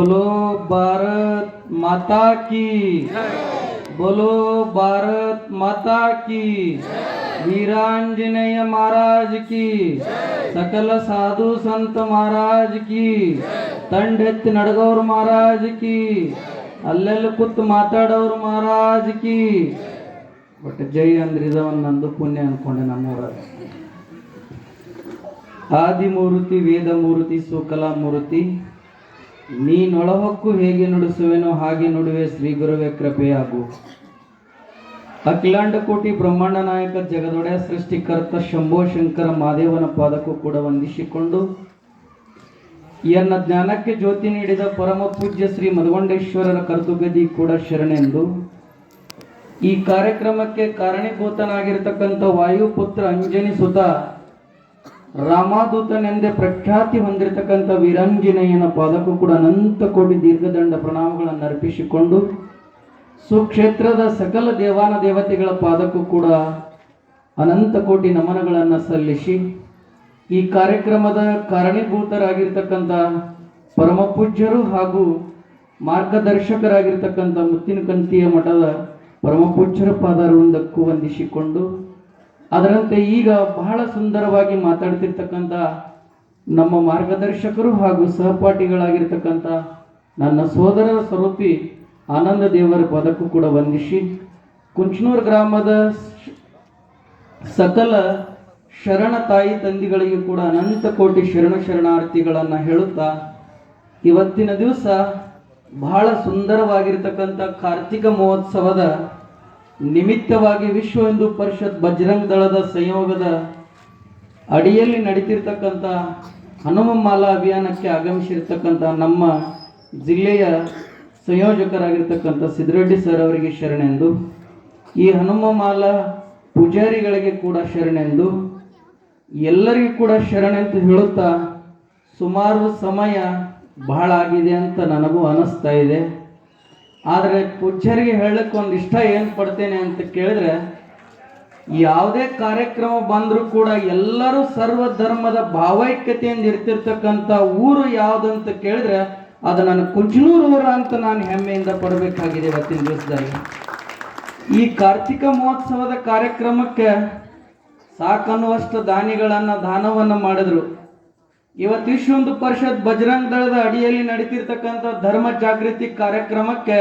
बोलो भारत माता की बोलो भारत माता की वीरांजनेय महाराज की ಸಕಲ ಸಾಧು ಸಂತ ಮಹಾರಾಜ್ ಕಿ ತಂಡೆತ್ತಿ ನಡಗವ್ರ ಮಹಾರಾಜ್ ಕಿ ಅಲ್ಲೆಲ್ಲ ಕೂತು ಮಾತಾಡೋರು ಮಹಾರಾಜ್ ಕಿ ಬಟ್ ಜೈ ಅಂದ್ರೆ ಇದ ಒಂದು ನಂದು ಪುಣ್ಯ ಅನ್ಕೊಂಡೆ ನಮ್ಮೂರ ಆದಿಮೂರ್ತಿ ವೇದಮೂರ್ತಿ ಸುಕಲಾ ಮೂರ್ತಿ ನೀನೊಳಹೊಕ್ಕು ಹೇಗೆ ನುಡಿಸುವೆನೋ ಹಾಗೆ ನುಡುವೆ ಶ್ರೀ ಗುರುವೆ ಕೃಪೆಯಾಗು. ಅಖಿಲಾಂಡ ಕೋಟಿ ಬ್ರಹ್ಮಾಂಡ ನಾಯಕ ಜಗದೊಡೆಯ ಸೃಷ್ಟಿಕರ್ತ ಶಂಭೋ ಶಂಕರ ಮಾದೇವನ ಪಾದಕ್ಕೂ ಕೂಡ ವಂದಿಸಿಕೊಂಡು ಎನ್ನ ಜ್ಞಾನಕ್ಕೆ ಜ್ಯೋತಿ ನೀಡಿದ ಪರಮ ಪೂಜ್ಯ ಶ್ರೀ ಮಧುಗೊಂಡೇಶ್ವರರ ಕರ್ತುಗದಿ ಕೂಡ ಶರಣೆಂದು ಈ ಕಾರ್ಯಕ್ರಮಕ್ಕೆ ಕಾರಣೀಭೂತನಾಗಿರ್ತಕ್ಕಂಥ ವಾಯುಪುತ್ರ ಅಂಜನಿ ಸುತ ರಾಮದೂತನೆಂದೇ ಪ್ರಖ್ಯಾತಿ ಹೊಂದಿರತಕ್ಕಂಥ ವೀರಾಂಜನೇಯನ ಪಾದಕ್ಕೂ ಕೂಡ ಅನಂತ ಕೋಟಿ ದೀರ್ಘದಂಡ ಪ್ರಣಾಮಗಳನ್ನು ಅರ್ಪಿಸಿಕೊಂಡು ಸುಕ್ಷೇತ್ರದ ಸಕಲ ದೇವಾನ ದೇವತೆಗಳ ಪಾದಕ್ಕೂ ಕೂಡ ಅನಂತ ಕೋಟಿ ನಮನಗಳನ್ನು ಸಲ್ಲಿಸಿ ಈ ಕಾರ್ಯಕ್ರಮದ ಕಾರಣೀಭೂತರಾಗಿರ್ತಕ್ಕಂಥ ಪರಮ ಪೂಜ್ಯರು ಹಾಗೂ ಮಾರ್ಗದರ್ಶಕರಾಗಿರ್ತಕ್ಕಂಥ ಮುತ್ತಿನಕಂತಿಯ ಮಠದ ಪರಮ ಪೂಜ್ಯರ ಪಾದವೃಂದಕ್ಕೂ ವಂದಿಸಿಕೊಂಡು ಅದರಂತೆ ಈಗ ಬಹಳ ಸುಂದರವಾಗಿ ಮಾತಾಡ್ತಿರ್ತಕ್ಕಂಥ ನಮ್ಮ ಮಾರ್ಗದರ್ಶಕರು ಹಾಗೂ ಸಹಪಾಠಿಗಳಾಗಿರ್ತಕ್ಕಂಥ ನನ್ನ ಸೋದರರ ಸ್ವರೂಪಿ ಆನಂದ ದೇವರ ಪದಕ್ಕೂ ಕೂಡ ವಂದಿಸಿ, ಕುಂಚನೂರು ಗ್ರಾಮದ ಸಕಲ ಶರಣ ತಾಯಿ ತಂದಿಗಳಿಗೆ ಕೂಡ ಅನಂತ ಕೋಟಿ ಶರಣ ಶರಣಾರ್ಥಿಗಳನ್ನು ಹೇಳುತ್ತಾ, ಇವತ್ತಿನ ದಿವಸ ಬಹಳ ಸುಂದರವಾಗಿರ್ತಕ್ಕಂಥ ಕಾರ್ತಿಕ ಮಹೋತ್ಸವದ ನಿಮಿತ್ತವಾಗಿ ವಿಶ್ವ ಹಿಂದೂ ಪರಿಷತ್ ಬಜರಂಗ್ ದಳದ ಸಂಯೋಗದ ಅಡಿಯಲ್ಲಿ ನಡೀತಿರ್ತಕ್ಕಂಥ ಹನುಮ ಮಾಲಾ ಅಭಿಯಾನಕ್ಕೆ ಆಗಮಿಸಿರ್ತಕ್ಕಂಥ ನಮ್ಮ ಜಿಲ್ಲೆಯ ಸಂಯೋಜಕರಾಗಿರ್ತಕ್ಕಂಥ ಸಿದ್ದರೆಡ್ಡಿ ಸರ್ ಅವರಿಗೆ ಶರಣೆಂದು, ಈ ಹನುಮ ಮಾಲಾ ಪೂಜಾರಿಗಳಿಗೆ ಕೂಡ ಶರಣೆಂದು, ಎಲ್ಲರಿಗೂ ಕೂಡ ಶರಣೆಂದು ಹೇಳುತ್ತಾ ಸುಮಾರು ಸಮಯ ಬಹಳ ಆಗಿದೆ ಅಂತ ನನಗೂ ಅನಿಸ್ತಾ ಇದೆ. ಆದರೆ ಪೂಜ್ಯರಿಗೆ ಹೇಳಕ್ಕೆ ಒಂದು ಇಷ್ಟ ಏನು ಪಡ್ತೇನೆ ಅಂತ ಕೇಳಿದ್ರೆ, ಯಾವುದೇ ಕಾರ್ಯಕ್ರಮ ಬಂದರೂ ಕೂಡ ಎಲ್ಲರೂ ಸರ್ವ ಧರ್ಮದ ಭಾವೈಕ್ಯತೆಯಿಂದ ಇರ್ತಿರ್ತಕ್ಕಂಥ ಊರು ಯಾವುದು ಅಂತ ಕೇಳಿದ್ರೆ, ಅದು ನನ್ನ ಕುಂಚನೂರು ಊರ ಅಂತ ನಾನು ಹೆಮ್ಮೆಯಿಂದ ಪಡಬೇಕಾಗಿದೆ ಇವತ್ತಿನ ದಿವಸದಲ್ಲಿ. ಈ ಕಾರ್ತಿಕ ಮಹೋತ್ಸವದ ಕಾರ್ಯಕ್ರಮಕ್ಕೆ ಸಾಕನ್ನುವಷ್ಟು ದಾನಿಗಳನ್ನು ದಾನವನ್ನು ಮಾಡಿದ್ರು. ಇವತ್ತು ವಿಶ್ವ ಹಿಂದೂ ಪರಿಷತ್ ಬಜರಂಗ್ ದಳದ ಅಡಿಯಲ್ಲಿ ನಡೀತಿರ್ತಕ್ಕಂಥ ಧರ್ಮ ಜಾಗೃತಿ ಕಾರ್ಯಕ್ರಮಕ್ಕೆ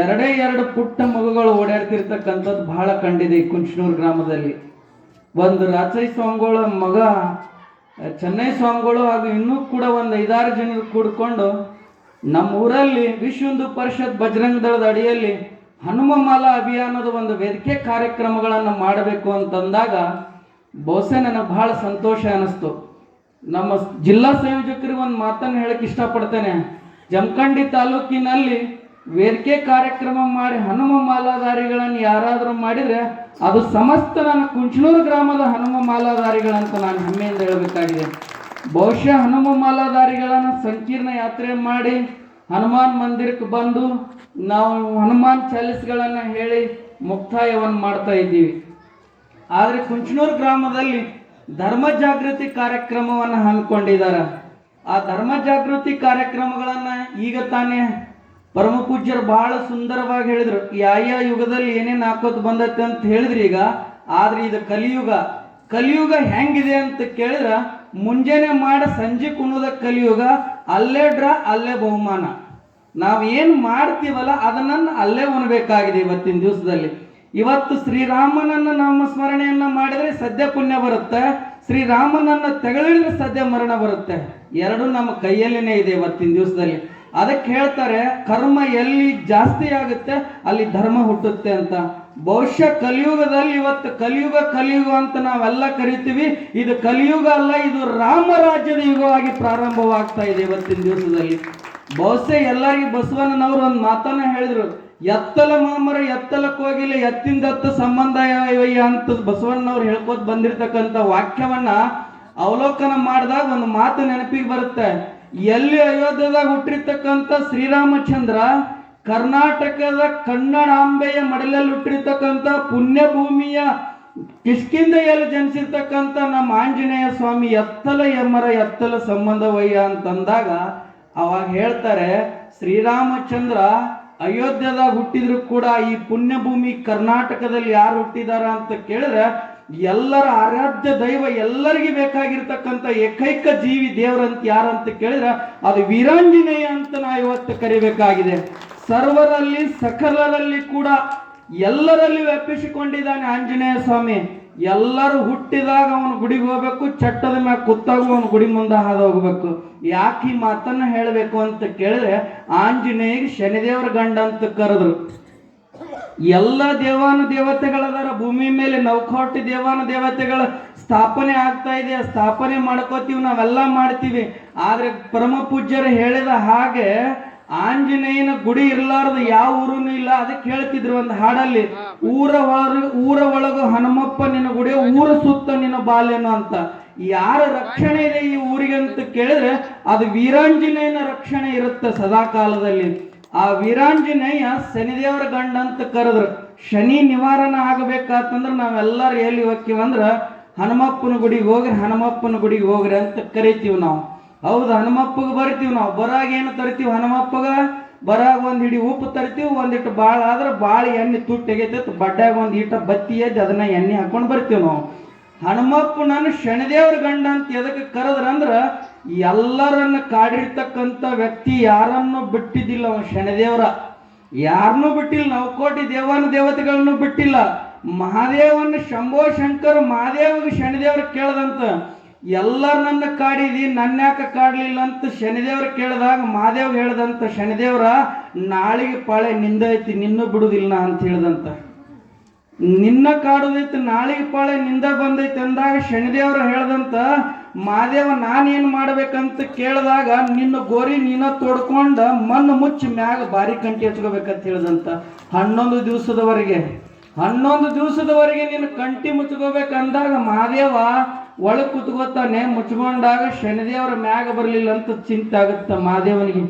ಎರಡೇ ಎರಡು ಪುಟ್ಟ ಮಗುಗಳು ಓಡಾಡ್ತಿರ್ತಕ್ಕಂಥದ್ದು ಬಹಳ ಕಂಡಿದೆ ಕುಂಚನೂರು ಗ್ರಾಮದಲ್ಲಿ. ಒಂದು ರಾಚೈ ಸ್ವಾಮಿಗಳ ಮಗ, ಚೆನ್ನೈ ಸ್ವಾಮಿಗಳು ಹಾಗೂ ಇನ್ನೂ ಕೂಡ ಒಂದು ಐದಾರು ಜನರು ಕೂಡ್ಕೊಂಡು ನಮ್ಮ ಊರಲ್ಲಿ ವಿಶ್ವ ಹಿಂದೂ ಪರಿಷತ್ ಬಜರಂಗ್ ದಳದ ಅಡಿಯಲ್ಲಿ ಹನುಮ ಮಾಲಾ ಅಭಿಯಾನದ ಒಂದು ವೇದಿಕೆ ಕಾರ್ಯಕ್ರಮಗಳನ್ನು ಮಾಡಬೇಕು ಅಂತಂದಾಗ ಬಹುಶಃ ನನಗೆ ಬಹಳ ಸಂತೋಷ ಅನಿಸ್ತು ನಮ್ಮ ಜಿಲ್ಲಾ ಸಂಯೋಜಕರಿಗೆ ಒಂದು ಮಾತನ್ನು ಹೇಳಕ್ಕೆ ಇಷ್ಟಪಡ್ತೇನೆ. ಜಮಖಂಡಿ ತಾಲೂಕಿನಲ್ಲಿ ವೇದಿಕೆ ಕಾರ್ಯಕ್ರಮ ಮಾಡಿ ಹನುಮ ಮಾಲಾಧಾರಿಗಳನ್ನು ಯಾರಾದರೂ ಮಾಡಿದರೆ ಅದು ಸಮಸ್ತ ನಾನು ಕುಂಚನೂರು ಗ್ರಾಮದ ಹನುಮ ಮಾಲಾಧಾರಿಗಳಂತ ನಾನು ಹೆಮ್ಮೆಯಿಂದ ಹೇಳಬೇಕಾಗಿದೆ. ಬಹುಶಃ ಹನುಮ ಮಾಲಾಧಾರಿಗಳನ್ನು ಸಂಕೀರ್ಣ ಯಾತ್ರೆ ಮಾಡಿ ಹನುಮಾನ್ ಮಂದಿರಕ್ಕೆ ಬಂದು ನಾವು ಹನುಮಾನ್ ಚಾಲೀಸ್ಗಳನ್ನು ಹೇಳಿ ಮುಕ್ತಾಯವನ್ನು ಮಾಡ್ತಾ ಇದ್ದೀವಿ. ಆದರೆ ಕುಂಚನೂರು ಗ್ರಾಮದಲ್ಲಿ ಧರ್ಮ ಜಾಗೃತಿ ಕಾರ್ಯಕ್ರಮವನ್ನು ಹಮ್ಮಿಕೊಂಡಿದ್ದಾರೆ. ಆ ಧರ್ಮ ಜಾಗೃತಿ ಕಾರ್ಯಕ್ರಮಗಳನ್ನು ಈಗ ತಾನೇ ಪರಮ ಪೂಜ್ಯರು ಬಹಳ ಸುಂದರವಾಗಿ ಹೇಳಿದರು. ಯಾವ ಯುಗದಲ್ಲಿ ಏನೇನು ಹಾಕೋದು ಬಂದತ್ತೆ ಅಂತ ಹೇಳಿದ್ರಿ ಈಗ. ಆದ್ರೆ ಇದು ಕಲಿಯುಗ. ಕಲಿಯುಗ ಹೆಂಗಿದೆ ಅಂತ ಕೇಳಿದ್ರೆ ಮುಂಜಾನೆ ಮಾಡಿ ಸಂಜೆ ಕುಣದ ಕಲಿಯುಗ, ಅಲ್ಲೇ ಡ್ರ, ಅಲ್ಲೇ ಬಹುಮಾನ. ನಾವು ಏನು ಮಾಡ್ತೀವಲ್ಲ ಅದನ್ನ ಅಲ್ಲೇ ಉಣಬೇಕಾಗಿದೆ ಇವತ್ತಿನ ದಿವಸದಲ್ಲಿ. ಇವತ್ತು ಶ್ರೀರಾಮನನ್ನ ನಮ್ಮ ಸ್ಮರಣೆಯನ್ನ ಮಾಡಿದ್ರೆ ಸದ್ಯ ಪುಣ್ಯ ಬರುತ್ತೆ. ಶ್ರೀರಾಮನನ್ನ ತೆಗಳಿದ್ರೆ ಸದ್ಯ ಮರಣ ಬರುತ್ತೆ. ಎರಡು ನಮ್ಮ ಕೈಯಲ್ಲಿನೇ ಇದೆ ಇವತ್ತಿನ ದಿವಸದಲ್ಲಿ. ಅದಕ್ಕೆ ಹೇಳ್ತಾರೆ, ಕರ್ಮ ಎಲ್ಲಿ ಜಾಸ್ತಿ ಆಗುತ್ತೆ, ಅಲ್ಲಿ ಧರ್ಮ ಹುಟ್ಟುತ್ತೆ ಅಂತ. ಬಹುಶಃ ಕಲಿಯುಗದಲ್ಲಿ ಇವತ್ತು ಕಲಿಯುಗ ಕಲಿಯುಗ ಅಂತ ನಾವೆಲ್ಲ ಕರಿತೀವಿ. ಇದು ಕಲಿಯುಗ ಅಲ್ಲ, ಇದು ರಾಮರಾಜ್ಯದ ಯುಗವಾಗಿ ಪ್ರಾರಂಭವಾಗ್ತಾ ಇದೆ ಇವತ್ತಿನ ದಿವಸದಲ್ಲಿ. ಬಹುಶಃ ಎಲ್ಲರಿಗೂ ಬಸವಣ್ಣನವರು ಒಂದು ಮಾತನ್ನ ಹೇಳಿದ್ರು. ಎತ್ತಲ ಮಾಮರ ಎತ್ತಲಕ್ಕೆ ಹೋಗಿಲ್ಲ ಎತ್ತಿಂದತ್ತ ಸಂಬಂಧ ಇವಯ್ಯ ಅಂತ ಬಸವಣ್ಣನವ್ರು ಹೇಳ್ಕೋತ ಬಂದಿರತಕ್ಕಂಥ ವಾಕ್ಯವನ್ನ ಅವಲೋಕನ ಮಾಡಿದಾಗ ಒಂದು ಮಾತು ನೆನಪಿಗೆ ಬರುತ್ತೆ. ಎಲ್ಲಿ ಅಯೋಧ್ಯದಾಗ ಹುಟ್ಟಿರ್ತಕ್ಕಂಥ ಶ್ರೀರಾಮಚಂದ್ರ ಕರ್ನಾಟಕದ ಕನ್ನಡಾಂಬೆಯ ಮಡಲಲ್ಲಿ ಹುಟ್ಟಿರ್ತಕ್ಕಂಥ ಪುಣ್ಯಭೂಮಿಯ ಕಿಷ್ಕಿಂದೆಯಲ್ಲಿ ಜನಿಸಿರ್ತಕ್ಕಂಥ ನಮ್ಮ ಆಂಜನೇಯ ಸ್ವಾಮಿ ಎತ್ತಲ ಎಮ್ಮರ, ಎತ್ತಲ ಸಂಬಂಧವಯ್ಯ ಅಂತಂದಾಗ ಅವಾಗ ಹೇಳ್ತಾರೆ, ಶ್ರೀರಾಮಚಂದ್ರ ಅಯೋಧ್ಯದಾಗ ಹುಟ್ಟಿದ್ರು ಕೂಡ ಈ ಪುಣ್ಯಭೂಮಿ ಕರ್ನಾಟಕದಲ್ಲಿ ಯಾರು ಹುಟ್ಟಿದಾರ ಅಂತ ಕೇಳಿದ್ರೆ ಎಲ್ಲರ ಆರಾಧ್ಯ ದೈವ ಎಲ್ಲರಿಗೆ ಬೇಕಾಗಿರ್ತಕ್ಕಂಥ ಏಕೈಕ ಜೀವಿ ದೇವರಂತ ಯಾರಂತ ಕೇಳಿದ್ರೆ ಅದು ವೀರಾಂಜನೇಯ ಅಂತ ನಾ ಇವತ್ತು ಕರಿಬೇಕಾಗಿದೆ. ಸರ್ವರಲ್ಲಿ ಸಕಲರಲ್ಲಿ ಕೂಡ ಎಲ್ಲರಲ್ಲಿ ವ್ಯಾಪಿಸಿಕೊಂಡಿದ್ದಾನೆ ಆಂಜನೇಯ ಸ್ವಾಮಿ. ಎಲ್ಲರೂ ಹುಟ್ಟಿದಾಗ ಅವನ ಗುಡಿಗೆ ಹೋಗ್ಬೇಕು, ಚಟ್ಟದ ಮ್ಯಾಗ ಕುತ್ತಾಗ ಅವನ ಗುಡಿ ಮುಂದೆ ಹಾದು ಹೋಗ್ಬೇಕು. ಯಾಕೆ ಈ ಮಾತನ್ನ ಹೇಳಬೇಕು ಅಂತ ಕೇಳಿದ್ರೆ ಆಂಜನೇಯ ಶನಿದೇವರ ಗಂಡ ಅಂತ ಕರೆದ್ರು. ಎಲ್ಲ ದೇವಾನು ದೇವತೆಗಳದಾರ ಭೂಮಿ ಮೇಲೆ ನೌಕೋಟಿ ದೇವಾನು ದೇವತೆಗಳ ಸ್ಥಾಪನೆ ಆಗ್ತಾ ಇದೆ ಸ್ಥಾಪನೆ ಮಾಡ್ಕೋತೀವಿ, ನಾವೆಲ್ಲ ಮಾಡ್ತೀವಿ. ಆದ್ರೆ ಪರಮ ಪೂಜ್ಯರು ಹೇಳಿದ ಹಾಗೆ ಆಂಜನೇಯನ ಗುಡಿ ಇರ್ಲಾರ್ದ ಯಾವ ಊರೂ ಇಲ್ಲ ಅದಕ್ಕೆ ಹೇಳ್ತಿದ್ರು ಒಂದು ಹಾಡಲ್ಲಿ ಊರ ಒಳಗ ಊರ ಒಳಗ ಹನುಮಪ್ಪ ನಿನ್ನ ಗುಡಿ ಊರ ಸುತ್ತ ನಿನ್ನ ಬಾಲ್ಯನು ಅಂತ. ಯಾರ ರಕ್ಷಣೆ ಇದೆ ಈ ಊರಿಗೆ ಅಂತ ಕೇಳಿದ್ರೆ ಅದು ವೀರಾಂಜನೇಯನ ರಕ್ಷಣೆ ಇರುತ್ತೆ ಸದಾ ಕಾಲದಲ್ಲಿ ಆ ವೀರಾಂಜನೇಯ ಶನಿದೇವರ ಗಂಡ ಅಂತ ಕರೆದ್ರು ಶನಿ ನಿವಾರಣೆ ಆಗಬೇಕಾತಂದ್ರೆ ನಾವೆಲ್ಲರೂ ಎಲ್ಲಿ ಹೋಗ್ತೀವಂದ್ರ ಹನುಮಪ್ಪನ ಗುಡಿಗೆ ಹೋಗ್ರಿ ಹನುಮಪ್ಪನ ಗುಡಿಗೆ ಹೋಗ್ರಿ ಅಂತ ಕರಿತೀವಿ ನಾವು. ಹೌದು, ಹನುಮಪ್ಪಗೆ ಬರ್ತೀವಿ ನಾವು. ಬರಾಗ ಏನು ತರ್ತೀವಿ ಹನುಮಪ್ಪಗ? ಬರಾಗ ಒಂದು ಹಿಡಿ ಉಪ್ಪು ತರ್ತೀವಿ ಒಂದಿಟ್ಟು ಬಾಳ. ಆದ್ರೆ ಬಾಳ ಎಣ್ಣೆ ತುಟ್ಟಿ ತೆಗಿತೈತಿ ಬಡ್ಡಾಗ ಒಂದ್ ಈಟ ಬತ್ತಿ ಎದ್ದು ಅದನ್ನ ಎಣ್ಣೆ ಹಾಕೊಂಡು ಬರ್ತೀವಿ ನಾವು. ಹನುಮಪ್ಪ ನಾನು ಶನಿದೇವ್ರ ಗಂಡ ಅಂತ ಎದಕ್ಕೆ ಕರೆದ್ರಂದ್ರ ಎಲ್ಲರನ್ನ ಕಾಡಿರ್ತಕ್ಕಂಥ ವ್ಯಕ್ತಿ ಯಾರನ್ನು ಬಿಟ್ಟಿದ್ದಿಲ್ಲ ಅವ ಶನಿದೇವ್ರ. ಯಾರನ್ನೂ ಬಿಟ್ಟಿಲ್ಲ, ನಾವು ಕೋಟಿ ದೇವನ ದೇವತೆಗಳನ್ನು ಬಿಟ್ಟಿಲ್ಲ. ಮಹಾದೇವನ ಶಂಭೋ ಶಂಕರ್ ಮಹಾದೇವಿಗೆ ಶನಿದೇವ್ರ ಕೇಳ್ದಂತ ಎಲ್ಲರ ನನ್ನ ಕಾಡಿದಿ ನನ್ನ ಯಾಕೆ ಕಾಡ್ಲಿಲ್ಲ ಅಂತ ಶನಿದೇವ್ರ ಕೇಳಿದಾಗ ಮಹಾದೇವ್ ಹೇಳ್ದಂತ ಶನಿದೇವ್ರ, ನಾಳಿಗೆ ಪಾಳೆ ನಿಂದೈತಿ ನಿನ್ನ ಬಿಡುದಿಲ್ಲ ಅಂತ ಹೇಳ್ದಂತ. ನಿನ್ನ ಕಾಡುದೈತಿ, ನಾಳಿಗೆ ಪಾಳೆ ನಿಂದ ಬಂದೈತಿ ಅಂದಾಗ ಶನಿದೇವ್ರ ಹೇಳ್ದಂತ, ಮಾದೇವ ನಾನೇನು ಮಾಡ್ಬೇಕಂತ ಕೇಳಿದಾಗ, ನಿನ್ನ ಗೋರಿ ನೀನ ತೋಡ್ಕೊಂಡ ಮಣ್ಣು ಮುಚ್ಚಿ ಮ್ಯಾಗ ಬಾರಿ ಕಂಟಿ ಹಚ್ಕೋಬೇಕಂತ ಹೇಳ್ದಂತ. ಹನ್ನೊಂದು ದಿವಸದವರೆಗೆ ಹನ್ನೊಂದು ದಿವಸದವರೆಗೆ ನೀನು ಕಂಟಿ ಮುಚ್ಕೋಬೇಕಂದಾಗ ಮಹಾದೇವ ಒಳಗ್ ಕುತ್ಕೋತಾನೆ ಮುಚ್ಕೊಂಡಾಗ ಶನಿದೇವರ ಮ್ಯಾಗ ಬರ್ಲಿಲ್ಲ ಅಂತ ಚಿಂತೆ ಆಗುತ್ತ ಮಹಾದೇವನಿಗೆ.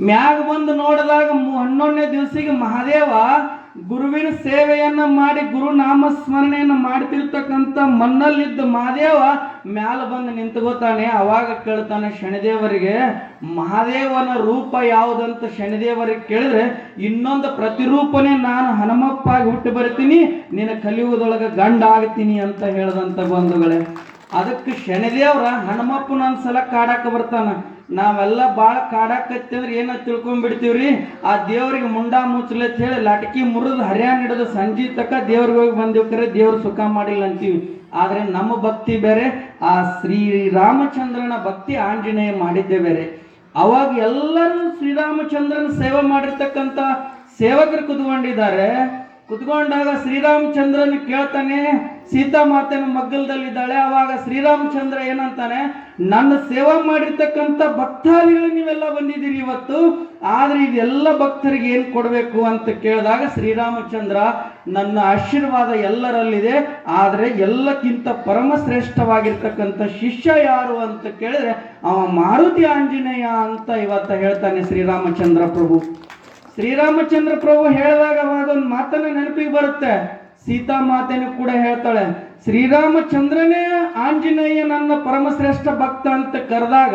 ಮ್ಯಾಗ ಬಂದು ನೋಡಿದಾಗ ಹನ್ನೊಂದನೇ ದಿವಸಿಗೆ ಮಹಾದೇವ ಗುರುವಿನ ಸೇವೆಯನ್ನ ಮಾಡಿ ಗುರು ನಾಮಸ್ಮರಣೆಯನ್ನ ಮಾಡ್ತಿರ್ತಕ್ಕಂಥ ಮಣ್ಣಲ್ಲಿದ್ದ ಮಹಾದೇವ ಮ್ಯಾಲ ಬಂದು ನಿಂತ್ಕೋತಾನೆ ಅವಾಗ ಕೇಳ್ತಾನೆ ಶನಿದೇವರಿಗೆ, ಮಹಾದೇವನ ರೂಪ ಯಾವುದಂತ ಶನಿದೇವರಿಗೆ ಕೇಳಿದ್ರೆ ಇನ್ನೊಂದು ಪ್ರತಿರೂಪನೇ ನಾನು ಹನುಮಪ್ಪ ಆಗಿ ಹುಟ್ಟಿ ಬರ್ತೀನಿ, ನಿನ್ನ ಕಲಿಯುವುದೊಳಗೆ ಗಂಡ ಆಗ್ತೀನಿ ಅಂತ ಹೇಳದಂತ ಬಂಧುಗಳೇ. ಅದಕ್ಕೆ ಶನಿದೇವ್ರ ಹನುಮಪ್ಪನ ಒಂದ್ಸಲ ಕಾಡಕ್ಕೆ ಬರ್ತಾನ ನಾವೆಲ್ಲ ಭಾಳ ಕಾಡಾಕತ್ತೇವ್ರಿ, ಏನ ತಿಳ್ಕೊಂಡ್ಬಿಡ್ತೀವ್ರಿ ಆ ದೇವ್ರಿಗೆ ಮುಂಡಾ ಮುಚ್ಚಲೆ ಅಂತ ಹೇಳಿ ಲಟಕಿ ಮುರಿದು ಹರ್ಯಾಣ ಹಿಡಿದು ಸಂಜೆ ತಕ ದೇವ್ರಿಗೆ ಹೋಗಿ ಬಂದಿವ್ ಕರೆ, ದೇವ್ರು ಸುಖ ಮಾಡಿಲ್ಲ ಅಂತೀವಿ. ಆದ್ರೆ ನಮ್ಮ ಭಕ್ತಿ ಬೇರೆ, ಆ ಶ್ರೀ ರಾಮಚಂದ್ರನ ಭಕ್ತಿ ಆಂಜನೇಯ ಮಾಡಿದ್ದೆ ಬೇರೆ. ಅವಾಗ ಎಲ್ಲರೂ ಶ್ರೀರಾಮಚಂದ್ರನ ಸೇವೆ ಮಾಡಿರ್ತಕ್ಕಂಥ ಸೇವಕರು ಕುತ್ಕೊಂಡಿದ್ದಾರೆ. ಕುತ್ಕೊಂಡಾಗ ಶ್ರೀರಾಮಚಂದ್ರನ ಕೇಳ್ತಾನೆ ಸೀತಾಮಾತೆನ ಮಗ್ಗಲದಲ್ಲಿದ್ದಾಳೆ, ಅವಾಗ ಶ್ರೀರಾಮಚಂದ್ರ ಏನಂತಾನೆ, ನನ್ನ ಸೇವಾ ಮಾಡಿರ್ತಕ್ಕಂಥ ಭಕ್ತಾದಿಗಳು ನೀವೆಲ್ಲ ಬಂದಿದ್ದೀರಿ ಇವತ್ತು, ಆದ್ರೆ ಇದೆಲ್ಲ ಭಕ್ತರಿಗೆ ಏನು ಕೊಡಬೇಕು? ಅಂತ ಕೇಳಿದಾಗ ಶ್ರೀರಾಮಚಂದ್ರ, ನನ್ನ ಆಶೀರ್ವಾದ ಎಲ್ಲರಲ್ಲಿದೆ, ಆದರೆ ಎಲ್ಲಕ್ಕಿಂತ ಪರಮ ಶ್ರೇಷ್ಠವಾಗಿರ್ತಕ್ಕಂಥ ಶಿಷ್ಯ ಯಾರು? ಅಂತ ಕೇಳಿದ್ರೆ, ಅವ ಮಾರುತಿ ಆಂಜನೇಯ ಅಂತ ಇವತ್ತು ಹೇಳ್ತಾನೆ ಶ್ರೀರಾಮಚಂದ್ರ ಪ್ರಭು. ಶ್ರೀರಾಮಚಂದ್ರ ಪ್ರಭು ಹೇಳಿದಾಗ ಅವಾಗ ಒಂದು ಮಾತನ್ನ ನೆನಪಿಗೆ ಬರುತ್ತೆ. ಸೀತಾ ಮಾತೆನೂ ಕೂಡ ಹೇಳ್ತಾಳೆ, ಶ್ರೀರಾಮಚಂದ್ರನೇ ಆಂಜನೇಯ ನನ್ನ ಪರಮಶ್ರೇಷ್ಠ ಭಕ್ತ ಅಂತ ಕರೆದಾಗ,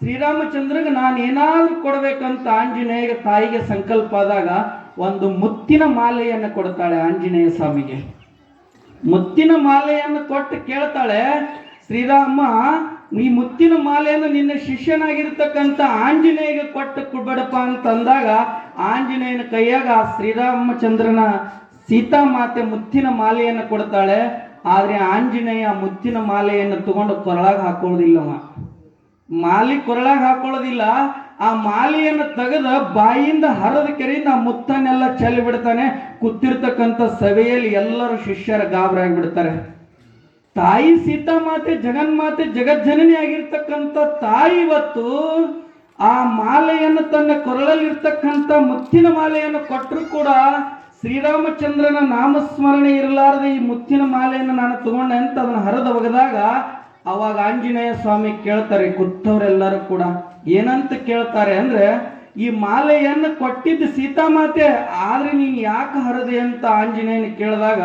ಶ್ರೀರಾಮಚಂದ್ರಗೆ ನಾನು ಏನಾದ್ರೂ ಕೊಡ್ಬೇಕಂತ ಆಂಜನೇಯ ತಾಯಿಗೆ ಸಂಕಲ್ಪ ಆದಾಗ ಒಂದು ಮುತ್ತಿನ ಮಾಲೆಯನ್ನು ಕೊಡ್ತಾಳೆ ಆಂಜನೇಯ ಸ್ವಾಮಿಗೆ. ಮುತ್ತಿನ ಮಾಲೆಯನ್ನು ಕೊಟ್ಟು ಕೇಳ್ತಾಳೆ, ಶ್ರೀರಾಮ ಈ ಮುತ್ತಿನ ಮಾಲೆಯನ್ನು ನಿನ್ನ ಶಿಷ್ಯನಾಗಿರ್ತಕ್ಕಂಥ ಆಂಜನೇಯಗೆ ಕೊಟ್ಟು ಕೊಡ್ಬೇಡಪ್ಪ ಅಂತ ಅಂದಾಗ ಆಂಜನೇಯನ ಕೈಯಾಗ ಆ ಶ್ರೀರಾಮಚಂದ್ರನ ಸೀತಾಮಾತೆ ಮುತ್ತಿನ ಮಾಲೆಯನ್ನು ಕೊಡ್ತಾಳೆ. ಆದರೆ ಆಂಜನೇಯ ಮುತ್ತಿನ ಮಾಲೆಯನ್ನು ತಗೊಂಡು ಕೊರಳಾಗ ಹಾಕೊಳ್ಳೋದಿಲ್ಲವ. ಮಾಲಿ ಕೊರಳಾಗ ಹಾಕೊಳ್ಳೋದಿಲ್ಲ. ಆ ಮಾಲೆಯನ್ನು ತೆಗೆದ ಬಾಯಿಂದ ಹರದ ಕೆರೆಯಿಂದ ಆ ಮುತ್ತನ್ನೆಲ್ಲ ಚೆಲ್ಲಿ ಬಿಡ್ತಾನೆ. ಕೂತಿರ್ತಕ್ಕಂಥ ಸಭೆಯಲ್ಲಿ ಎಲ್ಲರೂ ಶಿಷ್ಯರ ಗಾಬರಾಗಿ ಬಿಡ್ತಾರೆ ತಾಯಿ ಸೀತಾ ಸೀತಾಮಾತೆ ಜಗನ್ಮಾತೆ ಜಗಜ್ಜನನಿ ಆಗಿರ್ತಕ್ಕಂಥ ತಾಯಿ ಇವತ್ತು ಆ ಮಾಲೆಯನ್ನು ತನ್ನ ಕೊರಳಲ್ಲಿರ್ತಕ್ಕಂಥ ಮುತ್ತಿನ ಮಾಲೆಯನ್ನು ಕೊಟ್ಟರು ಕೂಡ ಶ್ರೀರಾಮಚಂದ್ರನ ನಾಮಸ್ಮರಣೆ ಇರಲಾರದೆ ಈ ಮುತ್ತಿನ ಮಾಲೆಯನ್ನು ನಾನು ತಗೊಂಡೆ ಅಂತ ಅದನ್ನು ಹರಿದ ಒಗೆದಾಗ ಅವಾಗ ಆಂಜನೇಯ ಸ್ವಾಮಿ ಕೇಳ್ತಾರೆ ಕುತ್ತವರೆಲ್ಲರೂ ಕೂಡ ಏನಂತ ಕೇಳ್ತಾರೆ ಅಂದ್ರೆ ಈ ಮಾಲೆಯನ್ನು ಕೊಟ್ಟಿದ್ದ ಸೀತಾಮಾತೆ ಆದ್ರೆ ನೀನು ಯಾಕೆ ಹರದೆ ಅಂತ ಆಂಜನೇಯನ ಕೇಳಿದಾಗ,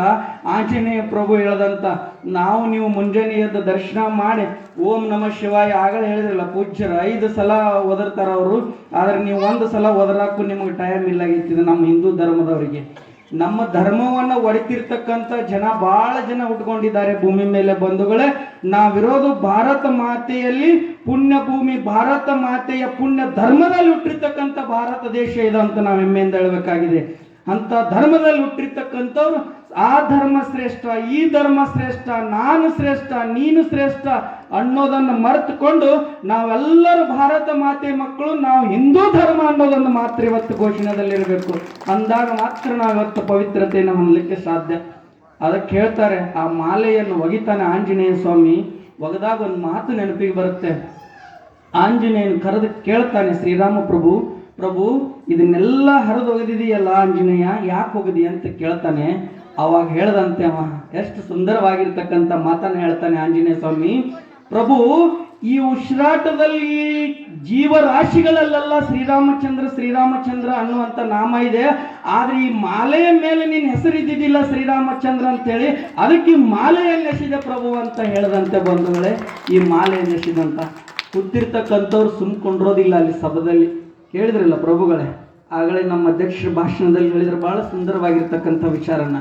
ಆಂಜನೇಯ ಪ್ರಭು ಹೇಳದಂತ, ನಾವು ನೀವು ಮುಂಜಾನೆ ಎದ್ದು ದರ್ಶನ ಮಾಡಿ, ಓಂ ನಮ ಶಿವಾಯ ಆಗಲೇ ಹೇಳಿದ್ರಲ್ಲ ಪೂಜ್ಯರ, ಐದು ಸಲ ಒದರ್ತಾರ ಅವರು. ಆದ್ರೆ ನೀವು ಒಂದು ಸಲ ಒದರಾಕು ನಿಮಗೆ ಟೈಮ್ ಇಲ್ಲ ನಮ್ಮ ಹಿಂದೂ ಧರ್ಮದವರಿಗೆ. ನಮ್ಮ ಧರ್ಮವನ್ನ ಒಡೆತಿರ್ತಕ್ಕಂಥ ಜನ ಬಹಳ ಜನ ಉಟ್ಕೊಂಡಿದ್ದಾರೆ ಭೂಮಿ ಮೇಲೆ ಬಂಧುಗಳೇ. ನಾವಿರೋದು ಭಾರತ ಮಾತೆಯಲ್ಲಿ ಪುಣ್ಯ ಭೂಮಿ, ಭಾರತ ಮಾತೆಯ ಪುಣ್ಯ ಧರ್ಮದಲ್ಲಿ ಹುಟ್ಟಿರ್ತಕ್ಕಂಥ ಭಾರತ ದೇಶ ಇದೆ ಅಂತ ನಾವು ಹೆಮ್ಮೆಯಿಂದ ಹೇಳಬೇಕಾಗಿದೆ. ಅಂತ ಧರ್ಮದಲ್ಲಿ ಹುಟ್ಟಿರ್ತಕ್ಕಂಥವ್ರು, ಆ ಧರ್ಮ ಶ್ರೇಷ್ಠ, ಈ ಧರ್ಮ ಶ್ರೇಷ್ಠ, ನಾನು ಶ್ರೇಷ್ಠ, ನೀನು ಶ್ರೇಷ್ಠ ಅನ್ನೋದನ್ನು ಮರೆತುಕೊಂಡು ನಾವೆಲ್ಲರೂ ಭಾರತ ಮಾತೆ ಮಕ್ಕಳು, ನಾವು ಹಿಂದೂ ಧರ್ಮ ಅನ್ನೋದನ್ನು ಮಾತ್ರ ಇವತ್ತು ಘೋಷಣೆದಲ್ಲಿರಬೇಕು ಅಂದಾಗ ಮಾತ್ರ ನಾವು ಇವತ್ತು ಪವಿತ್ರತೆಯನ್ನು ಹೊಂದಲಿಕ್ಕೆ ಸಾಧ್ಯ. ಅದಕ್ಕೆ ಹೇಳ್ತಾರೆ, ಆ ಮಾಲೆಯನ್ನು ಒಗಿತಾನೆ ಆಂಜನೇಯ ಸ್ವಾಮಿ. ಒಗದಾಗ ಒಂದು ಮಾತು ನೆನಪಿಗೆ ಬರುತ್ತೆ. ಆಂಜನೇಯನ ಕರೆದು ಕೇಳ್ತಾನೆ ಶ್ರೀರಾಮ ಪ್ರಭು ಪ್ರಭು, ಇದನ್ನೆಲ್ಲ ಹರಿದು ಒಗೆದಿದೆಯಲ್ಲ ಆಂಜನೇಯ, ಯಾಕೆ ಹೋಗಿದಿ ಅಂತ ಕೇಳ್ತಾನೆ. ಅವಾಗ ಹೇಳ್ದಂತೆ ಅವ, ಎಷ್ಟು ಸುಂದರವಾಗಿರ್ತಕ್ಕಂಥ ಮಾತನ್ನು ಹೇಳ್ತಾನೆ ಆಂಜನೇಯ ಸ್ವಾಮಿ. ಪ್ರಭು, ಈ ಉಸಿರಾಟದಲ್ಲಿ ಜೀವರಾಶಿಗಳಲ್ಲೆಲ್ಲ ಶ್ರೀರಾಮಚಂದ್ರ ಶ್ರೀರಾಮಚಂದ್ರ ಅನ್ನುವಂಥ ನಾಮ ಇದೆ. ಆದ್ರೆ ಈ ಮಾಲೆಯ ಮೇಲೆ ನಿನ್ನ ಹೆಸರಿದ್ದಿದ್ದಿಲ್ಲ ಶ್ರೀರಾಮಚಂದ್ರ ಅಂತೇಳಿ, ಅದಕ್ಕೆ ಈ ಮಾಲೆಯನ್ನು ಎಸಿದೆ ಪ್ರಭು ಅಂತ ಹೇಳದಂತೆ ಬಂಧುಗಳೇ, ಈ ಮಾಲೆಯನ್ನು ಎಸಿದಂತ ಕೂತಿರ್ತಕ್ಕಂಥವ್ರು ಸುಮ್ಕೊಂಡಿರೋದಿಲ್ಲ ಅಲ್ಲಿ ಸಭದಲ್ಲಿ. ಕೇಳಿದ್ರಲ್ಲ ಪ್ರಭುಗಳೇ, ಆಗಲೇ ನಮ್ಮ ಅಧ್ಯಕ್ಷರ ಭಾಷಣದಲ್ಲಿ ಹೇಳಿದ್ರೆ ಬಹಳ ಸುಂದರವಾಗಿರ್ತಕ್ಕಂಥ ವಿಚಾರನ.